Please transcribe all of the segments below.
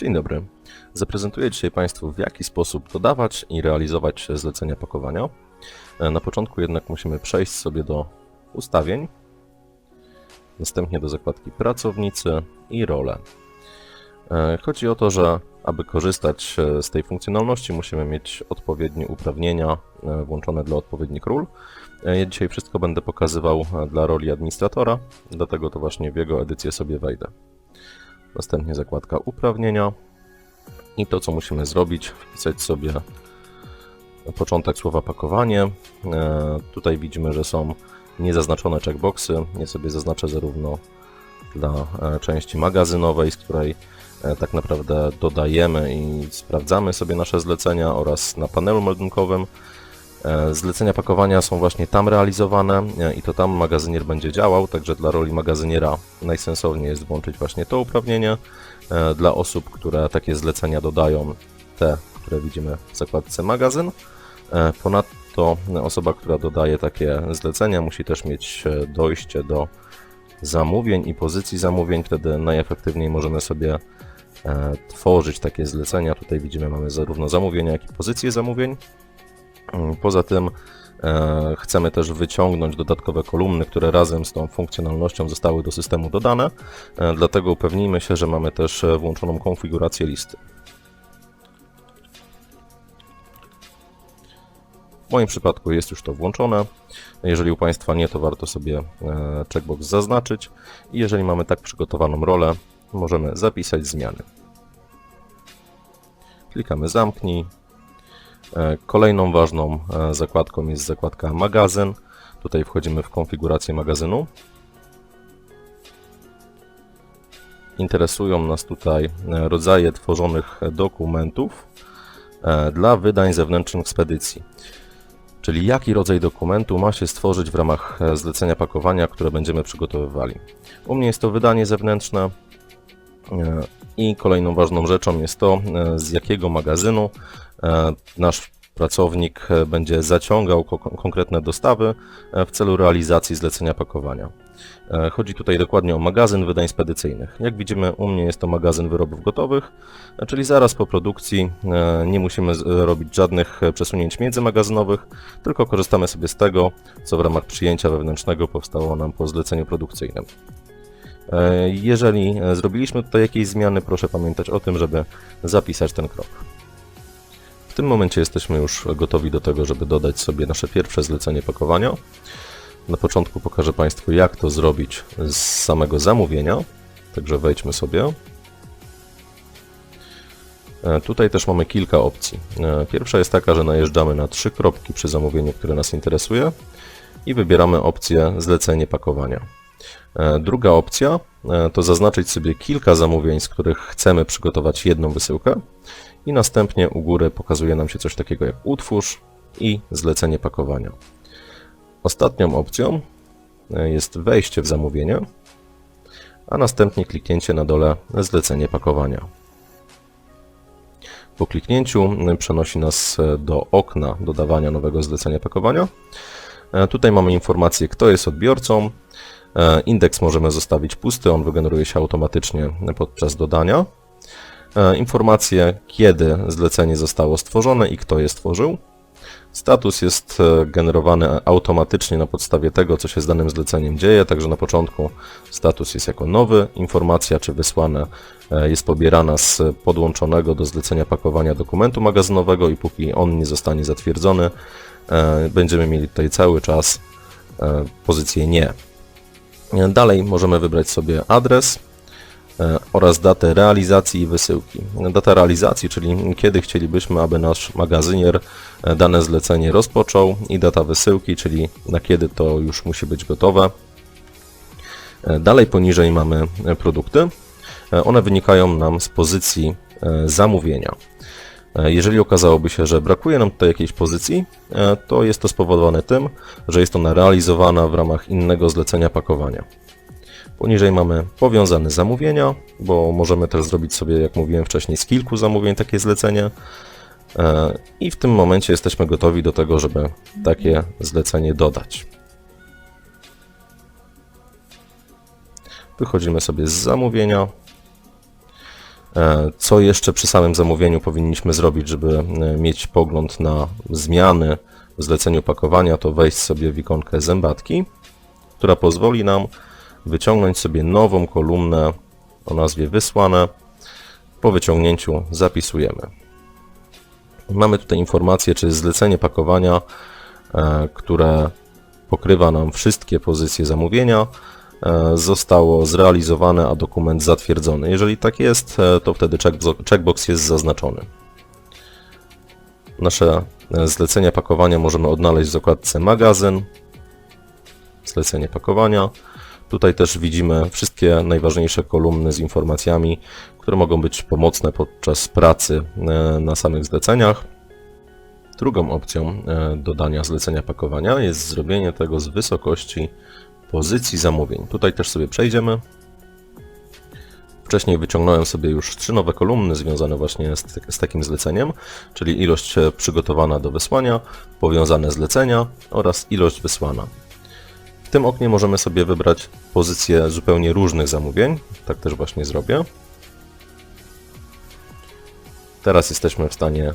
Dzień dobry. Zaprezentuję dzisiaj Państwu, w jaki sposób dodawać i realizować zlecenia pakowania. E, Na początku jednak musimy przejść sobie do ustawień, następnie do zakładki pracownicy i role. Chodzi o to, że aby korzystać e, z tej funkcjonalności, musimy mieć odpowiednie uprawnienia e, włączone dla odpowiednich ról. Ja dzisiaj wszystko będę pokazywał dla roli administratora, dlatego to właśnie w jego edycję sobie wejdę. Następnie zakładka uprawnienia. I to, co musimy zrobić, wpisać sobie początek słowa pakowanie. E, tutaj widzimy, że są niezaznaczone checkboxy. Ja sobie zaznaczę zarówno dla e, części magazynowej, z której e, tak naprawdę dodajemy i sprawdzamy sobie nasze zlecenia oraz na panelu meldunkowym. E, Zlecenia pakowania są właśnie tam realizowane e, i to tam magazynier będzie działał, także dla roli magazyniera najsensowniej jest włączyć właśnie to uprawnienie. E, Dla osób, które takie zlecenia dodają, te, które widzimy w zakładce magazyn. Ponadto osoba, która dodaje takie zlecenia, musi też mieć dojście do zamówień i pozycji zamówień, wtedy najefektywniej możemy sobie tworzyć takie zlecenia. Tutaj widzimy, mamy zarówno zamówienia, jak i pozycje zamówień. Mm, Poza tym e, chcemy też wyciągnąć dodatkowe kolumny, które razem z tą funkcjonalnością zostały do systemu dodane. E, dlatego upewnijmy się, że mamy też e, włączoną konfigurację listy. W moim przypadku jest już to włączone. Jeżeli u Państwa nie, to warto sobie checkbox zaznaczyć. I jeżeli mamy tak przygotowaną rolę, możemy zapisać zmiany. Klikamy zamknij. E, Kolejną ważną e, zakładką jest zakładka magazyn. Tutaj wchodzimy w konfigurację magazynu. Interesują nas tutaj e, rodzaje tworzonych dokumentów dla wydań zewnętrznych spedycji. Czyli jaki rodzaj dokumentu ma się stworzyć w ramach zlecenia pakowania, które będziemy przygotowywali. U mnie jest to wydanie zewnętrzne i kolejną ważną rzeczą jest to, z jakiego magazynu nasz pracownik e, będzie zaciągał ko- konkretne dostawy e, w celu realizacji zlecenia pakowania. E, Chodzi tutaj dokładnie o magazyn wydań spedycyjnych. Jak widzimy, u mnie jest to magazyn wyrobów gotowych, e, czyli zaraz po produkcji e, nie musimy robić żadnych e, przesunięć międzymagazynowych, tylko korzystamy sobie z tego, co w ramach przyjęcia wewnętrznego powstało nam po zleceniu produkcyjnym. E, Jeżeli e, zrobiliśmy tutaj jakieś zmiany, proszę pamiętać o tym, żeby zapisać ten krok. W tym momencie jesteśmy już gotowi do tego, żeby dodać sobie nasze pierwsze zlecenie pakowania. Na początku pokażę Państwu, jak to zrobić z samego zamówienia. Także wejdźmy sobie. E, Tutaj też mamy kilka opcji. E, Pierwsza jest taka, że najeżdżamy na trzy kropki przy zamówieniu, które nas interesuje i wybieramy opcję zlecenie pakowania. E, Druga opcja to zaznaczyć sobie kilka zamówień, z których chcemy przygotować jedną wysyłkę i następnie u góry pokazuje nam się coś takiego jak utwórz i zlecenie pakowania. Ostatnią opcją e, jest wejście w zamówienie, a następnie kliknięcie na dole zlecenie pakowania. Po kliknięciu przenosi nas e, do okna dodawania nowego zlecenia pakowania. E, Tutaj mamy informację, kto jest odbiorcą. E, Indeks możemy zostawić pusty, on wygeneruje się automatycznie podczas dodania. E, Informacje, kiedy zlecenie zostało stworzone i kto je stworzył. Status jest e, generowany automatycznie na podstawie tego, co się z danym zleceniem dzieje, także na początku status jest jako nowy, informacja czy wysłane jest pobierana z podłączonego do zlecenia pakowania dokumentu magazynowego i póki on nie zostanie zatwierdzony, będziemy mieli tutaj cały czas pozycję nie. Dalej możemy wybrać sobie adres e, oraz datę realizacji i wysyłki. Data realizacji, czyli kiedy chcielibyśmy, aby nasz magazynier e, dane zlecenie rozpoczął i data wysyłki, czyli na kiedy to już musi być gotowe. E, Dalej poniżej mamy produkty. One wynikają nam z pozycji zamówienia. E, Jeżeli okazałoby się, że brakuje nam tutaj jakiejś pozycji, e, to jest to spowodowane tym, że jest ona realizowana w ramach innego zlecenia pakowania. Poniżej mamy powiązane zamówienia, bo możemy też zrobić sobie, jak mówiłem wcześniej, z kilku zamówień takie zlecenie. E, I w tym momencie jesteśmy gotowi do tego, żeby takie zlecenie dodać. Wychodzimy sobie z zamówienia. E, Co jeszcze przy samym zamówieniu powinniśmy zrobić, żeby e, mieć pogląd na zmiany w zleceniu pakowania, to wejść sobie w ikonkę zębatki, która pozwoli nam wyciągnąć sobie nową kolumnę o nazwie wysłane. Po wyciągnięciu zapisujemy. Mamy tutaj informację, czy zlecenie pakowania, e, które pokrywa nam wszystkie pozycje zamówienia, zostało zrealizowane, a dokument zatwierdzony. Jeżeli tak jest, e, to wtedy checkbo- checkbox jest zaznaczony. Nasze e, zlecenia pakowania możemy odnaleźć w zakładce magazyn, zlecenie pakowania. Tutaj też widzimy wszystkie najważniejsze kolumny z informacjami, które mogą być pomocne podczas pracy e, na samych zleceniach. Drugą opcją e, dodania zlecenia pakowania jest zrobienie tego z wysokości pozycji zamówień. Tutaj też sobie przejdziemy. Wcześniej wyciągnąłem sobie już trzy nowe kolumny związane właśnie z, z takim zleceniem, czyli ilość e, przygotowana do wysłania, powiązane zlecenia oraz ilość wysłana. W tym oknie możemy sobie wybrać pozycje zupełnie różnych zamówień. Tak też właśnie zrobię. Teraz jesteśmy w stanie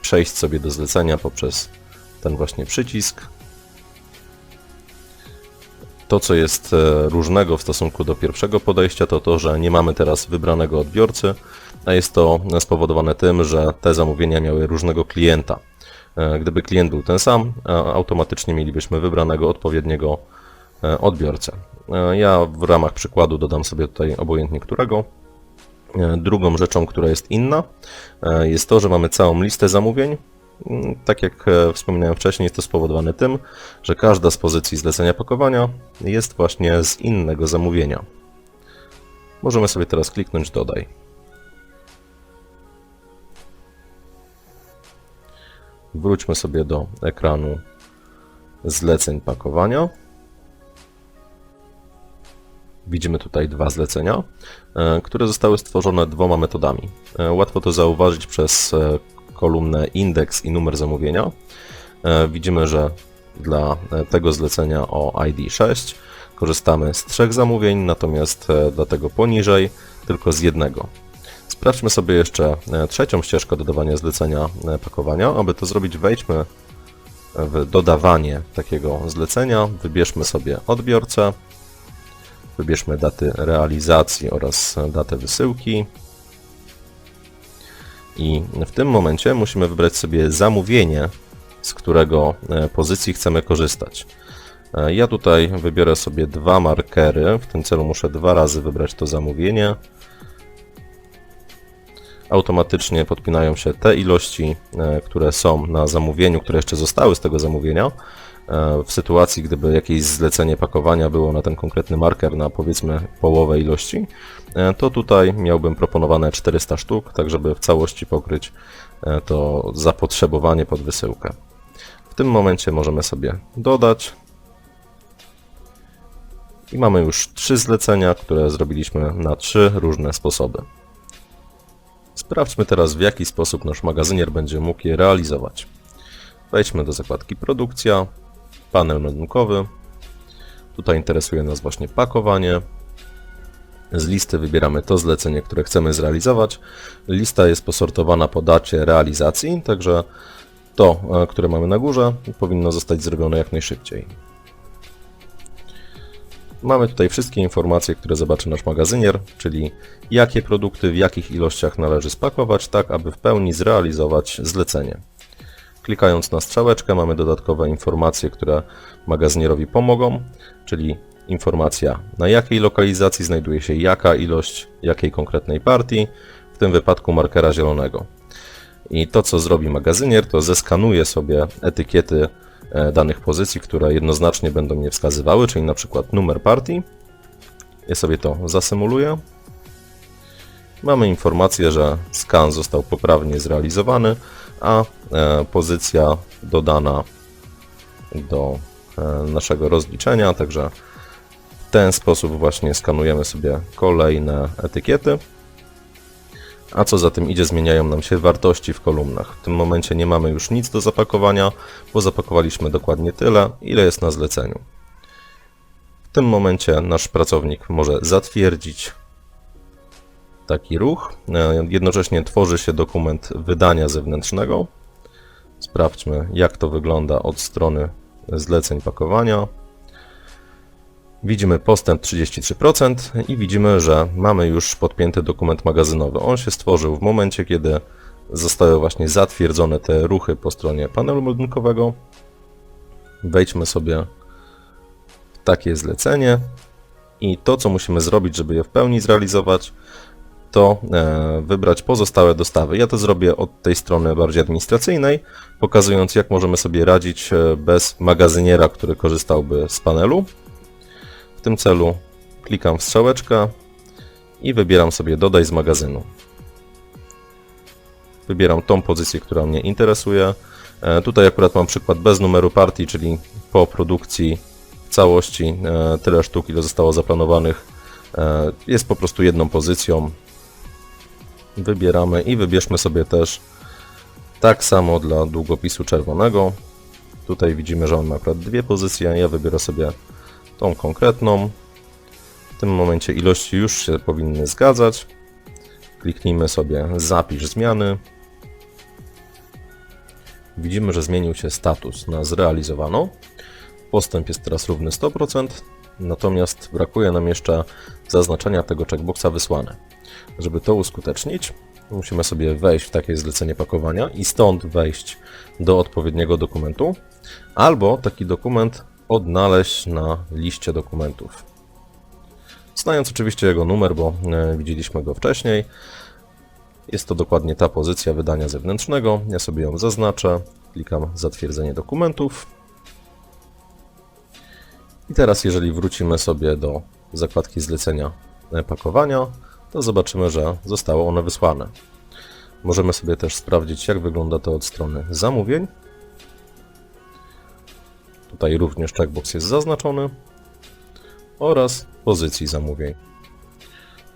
przejść sobie do zlecenia poprzez ten właśnie przycisk. To, co jest e, różnego w stosunku do pierwszego podejścia, to to, że nie mamy teraz wybranego odbiorcy, a jest to spowodowane tym, że te zamówienia miały różnego klienta. E, Gdyby klient był ten sam, automatycznie mielibyśmy wybranego odpowiedniego e, odbiorcę. E, Ja w ramach przykładu dodam sobie tutaj obojętnie którego. E, Drugą rzeczą, która jest inna, e, jest to, że mamy całą listę zamówień. Mm, Tak jak e, wspominałem wcześniej, jest to spowodowane tym, że każda z pozycji zlecenia pakowania jest właśnie z innego zamówienia. Możemy sobie teraz kliknąć Dodaj. Wróćmy sobie do ekranu zleceń pakowania. Widzimy tutaj dwa zlecenia, e, które zostały stworzone dwoma metodami. E, Łatwo to zauważyć przez kolumnę indeks i numer zamówienia. E, Widzimy, że dla e, tego zlecenia o ID 6 korzystamy z trzech zamówień, natomiast e, dla tego poniżej tylko z jednego. Sprawdźmy sobie jeszcze trzecią ścieżkę dodawania zlecenia pakowania. Aby to zrobić, wejdźmy w dodawanie takiego zlecenia, wybierzmy sobie odbiorcę, wybierzmy daty realizacji oraz datę wysyłki. I w tym momencie musimy wybrać sobie zamówienie, z którego e, pozycji chcemy korzystać. E, Ja tutaj wybiorę sobie dwa markery. W tym celu muszę dwa razy wybrać to zamówienie. Automatycznie podpinają się te ilości, e, które są na zamówieniu, które jeszcze zostały z tego zamówienia. E, W sytuacji, gdyby jakieś zlecenie pakowania było na ten konkretny marker na powiedzmy połowę ilości, e, to tutaj miałbym proponowane 400 sztuk, tak żeby w całości pokryć to zapotrzebowanie pod wysyłkę. W tym momencie możemy sobie dodać i mamy już trzy zlecenia, które zrobiliśmy na trzy różne sposoby. Sprawdźmy teraz w jaki sposób nasz magazynier będzie mógł je realizować. Wejdźmy do zakładki produkcja, panel melunkowy. Tutaj interesuje nas właśnie pakowanie. Z listy wybieramy to zlecenie, które chcemy zrealizować. Lista jest posortowana po dacie realizacji, także to, e, które mamy na górze, powinno zostać zrobione jak najszybciej. Mamy tutaj wszystkie informacje, które zobaczy nasz magazynier, czyli jakie produkty w jakich ilościach należy spakować, tak aby w pełni zrealizować zlecenie. Klikając na strzałeczkę mamy dodatkowe informacje, które magazynierowi pomogą, czyli informacja na jakiej lokalizacji znajduje się jaka ilość jakiej konkretnej partii, w tym wypadku markera zielonego. I to co zrobi magazynier to zeskanuje sobie etykiety danych pozycji, które jednoznacznie będą mnie wskazywały, czyli na przykład numer partii. Ja sobie to zasymuluję. Mamy informację, że skan został poprawnie zrealizowany, a e, pozycja dodana do e, naszego rozliczenia, także w ten sposób właśnie skanujemy sobie kolejne etykiety. A co za tym idzie, zmieniają nam się wartości w kolumnach. W tym momencie nie mamy już nic do zapakowania, bo zapakowaliśmy dokładnie tyle, ile jest na zleceniu. W tym momencie nasz pracownik może zatwierdzić taki ruch. E, Jednocześnie tworzy się dokument wydania zewnętrznego. Sprawdźmy, jak to wygląda od strony zleceń pakowania. Widzimy postęp 33% i widzimy, że mamy już podpięty dokument magazynowy. On się stworzył w momencie, kiedy zostały właśnie zatwierdzone te ruchy po stronie panelu meldunkowego. Wejdźmy sobie w takie zlecenie i to, co musimy zrobić, żeby je w pełni zrealizować, to e, wybrać pozostałe dostawy. Ja to zrobię od tej strony bardziej administracyjnej, pokazując jak możemy sobie radzić e, bez magazyniera, który korzystałby z panelu. W tym celu klikam w strzałeczkę i wybieram sobie dodaj z magazynu. Wybieram tą pozycję, która mnie interesuje. E, Tutaj akurat mam przykład bez numeru partii, czyli po produkcji w całości e, tyle sztuk, ile zostało zaplanowanych. e, Jest po prostu jedną pozycją. Wybieramy i wybierzmy sobie też tak samo dla długopisu czerwonego. Tutaj widzimy, że on ma akurat dwie pozycje. Ja wybiorę sobie tą konkretną. W tym momencie ilości już się powinny zgadzać. Kliknijmy sobie zapisz zmiany. Widzimy, że zmienił się status na zrealizowano. Postęp jest teraz równy 100%, natomiast brakuje nam jeszcze zaznaczenia tego checkboxa wysłane. Żeby to uskutecznić, musimy sobie wejść w takie zlecenie pakowania i stąd wejść do odpowiedniego dokumentu, albo taki dokument odnaleźć na liście dokumentów. Znając oczywiście jego numer, bo e, widzieliśmy go wcześniej, jest to dokładnie ta pozycja wydania zewnętrznego. Ja sobie ją zaznaczę, klikam zatwierdzenie dokumentów. I teraz jeżeli wrócimy sobie do zakładki zlecenia e, pakowania, to zobaczymy, że zostało one wysłane. Możemy sobie też sprawdzić, jak wygląda to od strony zamówień. Tutaj również checkbox jest zaznaczony oraz pozycji zamówień.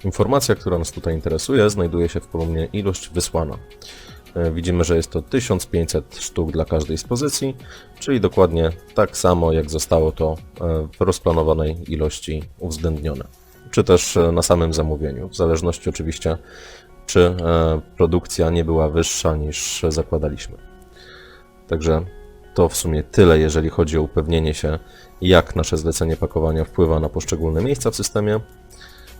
Informacja, która nas tutaj interesuje, znajduje się w kolumnie ilość wysłana. E, Widzimy, że jest to 1500 sztuk dla każdej z pozycji, czyli dokładnie tak samo jak zostało to e, w rozplanowanej ilości uwzględnione. Czy też e, na samym zamówieniu, w zależności oczywiście, czy produkcja nie była wyższa niż zakładaliśmy. Także to w sumie tyle, jeżeli chodzi o upewnienie się, jak nasze zlecenie pakowania wpływa na poszczególne miejsca w systemie.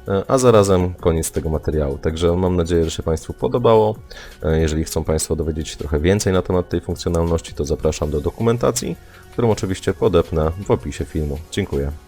E, A zarazem koniec tego materiału. Także mam nadzieję, że się Państwu podobało. E, Jeżeli chcą Państwo dowiedzieć się trochę więcej na temat tej funkcjonalności, to zapraszam do dokumentacji, którą oczywiście podepnę w opisie filmu. Dziękuję.